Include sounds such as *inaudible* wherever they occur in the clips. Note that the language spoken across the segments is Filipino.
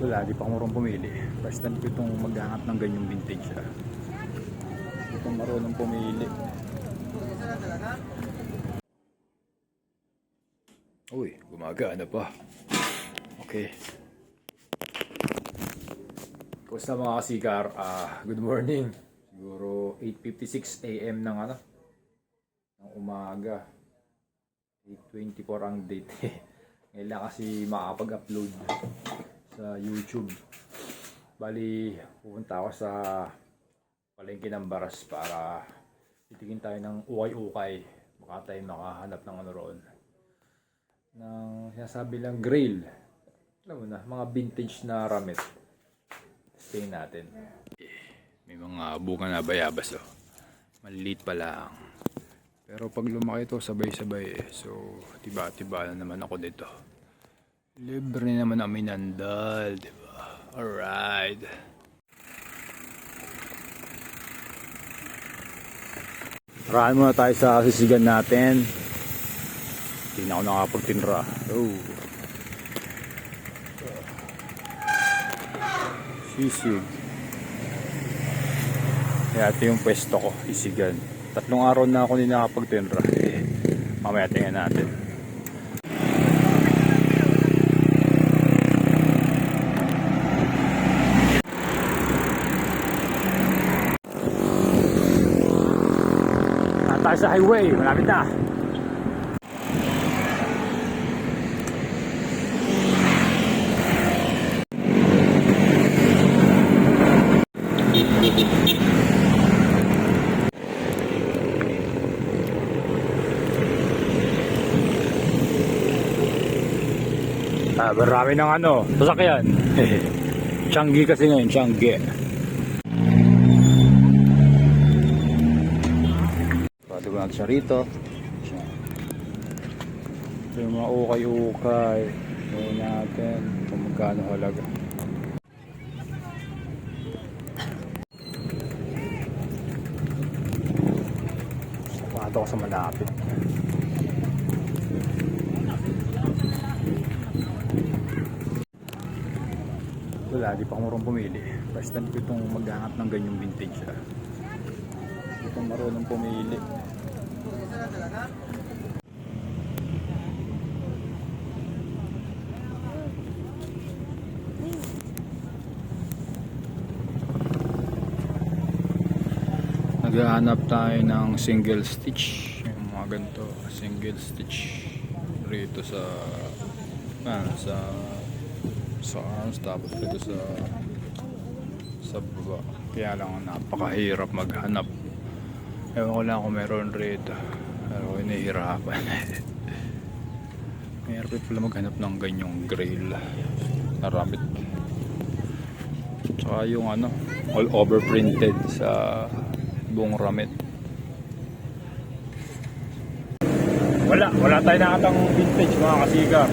Wala, di pa marunong pumili. First time ko itong maghanap ng ganyang vintage ah. Di pa marunong pumili. Uy, gumagana pa. Okay. Kumusta mga kasikar? Ah, good morning. Siguro 8.56 a.m. ng ano? Ng umaga. 8.24 ang date. *laughs* Ngayon kasi makakapag-upload sa YouTube. Bali, pupunta ako sa palengke ng Baras para titingin tayo ng ukay-ukay. Baka tayo makahanap ng ano roon. Ng sinasabi lang grill. Alam mo na, mga vintage na ramet. Stay natin. May mga bunga na bayabas oh. Maliliit pa lang. Pero pag lumaki ito, sabay-sabay eh. So, tiba-tiba na naman ako dito. Libre naman ang minandal, di ba? Alright. Raan muna tayo sa sisigan natin. Hindi na ako nakapagtinra. Oh. Sisig. Kaya ito yung pwesto ko, isigan. Tatlong araw na ako hindi nakapagtinra. Eh, mamaya tingnan natin. Tayo sa highway, malapit na. Ah, marami ng ano, sasakyan. *laughs* Changi kasi ngayon, Changi. Ko natin siya rito. Ito yung mga ukay-ukay. Gawin natin kung magkano halaga. Sapato ko sa malapit. Wala, di pa ako marunong pumili. First time ko itong maghanap ng ganyang vintage ah. Di pa marunong pumili. Naghahanap tayo ng single stitch. Yung mga ganito, single stitch. Rito sa ano, sa sa arms tapos dito sa sa baba kaya lang napakahirap maghanap ewan ko lang kung meron rito. Pero hinihirapan. Mahirap pala maghanap ng ganyang grill. Na ramit tsaka yung ano all over printed sa buong ramit. Wala wala tayo nakatang vintage mga kasigar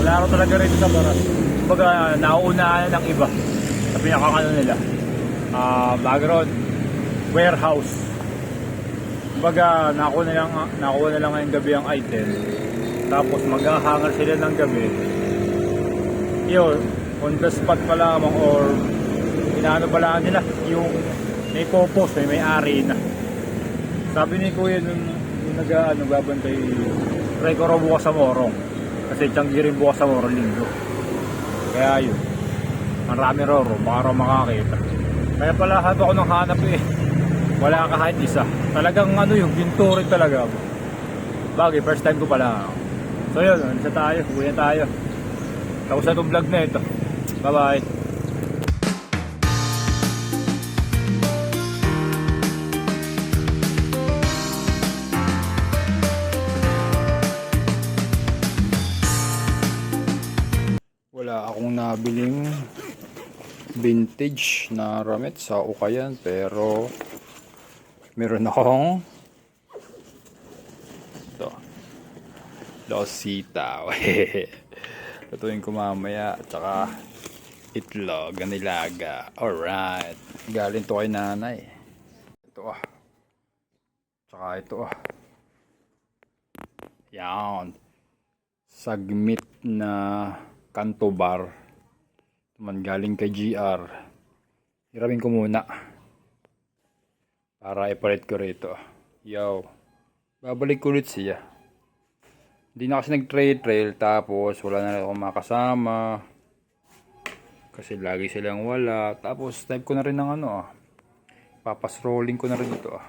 wala rin talaga rin sa baras. Kumbaga, nauunahan ng iba. Sa pinakakano nila. Ah, background, warehouse. Kumbaga, nakuha na lang, nakuha na lang ngayong gabi ang item. Tapos maghahangar sila ng gabi. Yun, on the spot pa lamang or inaano pa lang nila yung may co-post, may may-ari na. Sabi ni Kuya nung, nung nag ano, babantay, try ko sa Morong. Kasi tiyanggi rin bukas sa Morong linggo. Kaya yun. Marami raw raw, baka raw makakita. Kaya pala hanap ako ng hanap eh. Wala kahit isa. Talagang ano yung pinturin talaga. Bagay, first time ko pala. So yun, isa tayo, uwi tayo. Tapos na itong vlog na ito. Bye bye. Wala akong nabiling vintage na ramit sa Ukayan pero meron akong ito. Losita. *laughs* Tutuin ko mamaya at saka itlog ganilaga. Alright. Galing to kay nanay. Ito ah. Tsaka ito ah. Yan. Sagmit na Kanto Bar. Naman galing kay GR. Hiramin ko muna. Para ipalit ko rito. Yo. Babalik ulit siya. Hindi na kasi nag-trail-trail tapos wala na rin akong makasama. Kasi lagi silang wala. Tapos type ko na rin ng ano ah. Papas-rolling ko na rin ito ah.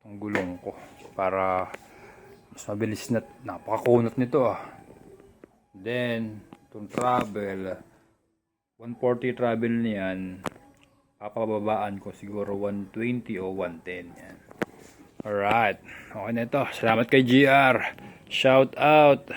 Itong gulong ko. Para mas mabilis na napakakunat nito ah. Then, itong travel. 140 travel niyan. Papababaan ko siguro 120 o 110 yan. Alright. Okay na ito. Salamat kay GR. Shout out.